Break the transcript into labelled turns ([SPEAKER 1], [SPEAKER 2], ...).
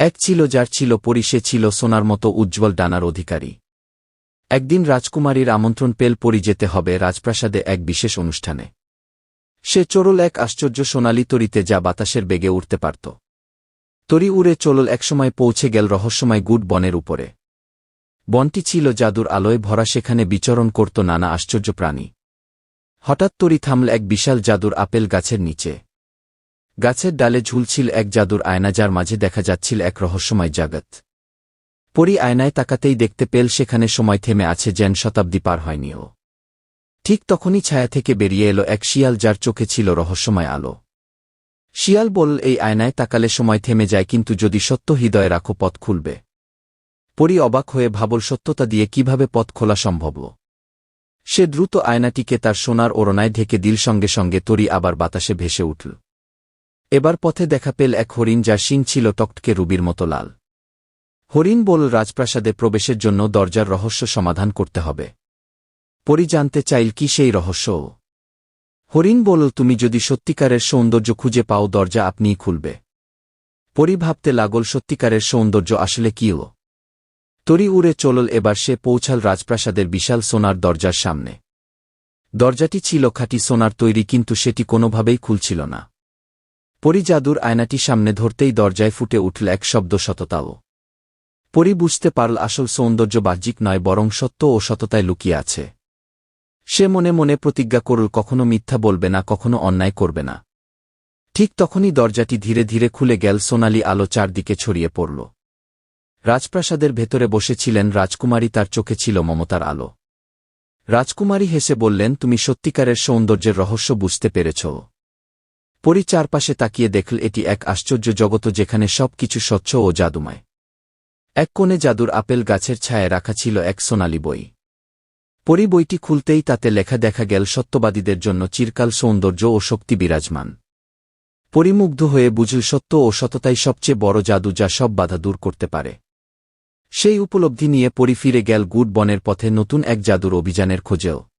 [SPEAKER 1] এক ছিল যার ছিল পরি, সে ছিল সোনার মতো উজ্জ্বল ডানার অধিকারী। একদিন রাজকুমারীর আমন্ত্রণ পেল পরি যেতে হবে রাজপ্রাসাদে এক বিশেষ অনুষ্ঠানে। সে চরল এক আশ্চর্য সোনালি তরিতে যা বাতাসের বেগে উঠতে পারত। তরি উড়ে চলল একসময় পৌঁছে গেল রহস্যময় গুড বনের উপরে। বনটি ছিল জাদুর আলোয় ভরা, সেখানে বিচরণ করত নানা আশ্চর্য প্রাণী। হঠাৎ তরি থামল এক বিশাল জাদুর আপেল গাছের নিচে। গাছের ডালে ঝুলছিল এক জাদুর আয়না যার মাঝে দেখা যাচ্ছিল এক রহস্যময় জাগত। পরি আয়নায় তাকাতেই দেখতে পেল সেখানে সময় থেমে আছে যেন শতাব্দী পার হয়নিও ঠিক তখনই ছায়া থেকে বেরিয়ে এলো এক শিয়াল যার চোখে ছিল রহস্যময় আলো। শিয়াল বল এই আয়নায় তাকালে সময় থেমে যায়, কিন্তু যদি সত্য হৃদয়ে রাখো, পথ খুলবে পরি অবাক হয়ে ভাবল, সত্যতা দিয়ে কীভাবে পথ খোলা সম্ভব সে দ্রুত আয়নাটিকে তার সোনার ওড়নায় ঢেকে দিল, সঙ্গে সঙ্গে তরি আবার বাতাসে ভেসে উঠল। এবার পথে দেখা পেল এক হরিণ যার শিং ছিল টকটকে রুবির মতো লাল। হরিণ বল রাজপ্রাসাদে প্রবেশের জন্য দরজার রহস্য সমাধান করতে হবে। পরি জানতে চাইল কি সেই রহস্য? হরিণ বলল তুমি যদি সত্যিকারের সৌন্দর্য খুঁজে পাও, দরজা আপনিই খুলবে পরি ভাবতে লাগল, সত্যিকারের সৌন্দর্য আসলে কিও তরি উড়ে চলল, এবার সে পৌঁছাল রাজপ্রাসাদের বিশাল সোনার দরজার সামনে। দরজাটি ছিল খাঁটি সোনার তৈরি, কিন্তু সেটি কোনোভাবেই খুলছিল না। পরি জাদুর আয়নাটি সামনে ধরতেই দরজায় ফুটে উঠল এক শব্দ সততাও। পরি বুঝতে পারল আসল সৌন্দর্য বাহ্যিক নয়, বরং সত্য ও সততায় লুকিয়ে আছে। সে মনে মনে প্রতিজ্ঞা করল, কখনো মিথ্যা বলবে না, কখনো অন্যায় করবে না। ঠিক তখনই দরজাটি ধীরে ধীরে খুলে গেল, সোনালি আলো চারদিকে ছড়িয়ে পড়ল। রাজপ্রাসাদের ভেতরে বসেছিলেন রাজকুমারী, তার চোখে ছিল মমতার আলো। রাজকুমারী হেসে বললেন, তুমি সত্যিকারের সৌন্দর্যের রহস্য বুঝতে পেরেছ। পরি চারপাশে তাকিয়ে দেখল এটি এক আশ্চর্য জগত যেখানে সব কিছু স্বচ্ছ ও জাদুময়। এক কোণে জাদুর আপেল গাছের ছায়ায় রাখা ছিল এক সোনালি বই। পরি বইটি খুলতেই তাতে লেখা দেখা গেল সত্যবাদীদের জন্য চিরকাল সৌন্দর্য ও শক্তি বিরাজমান। পরিমুগ্ধ হয়ে বুঝল সত্য ও সততাই সবচেয়ে বড় জাদু যা সব বাধা দূর করতে পারে। সেই উপলব্ধি নিয়ে পরি ফিরে গেল গুড বনের পথে নতুন এক জাদুর অভিযানের খোঁজেও।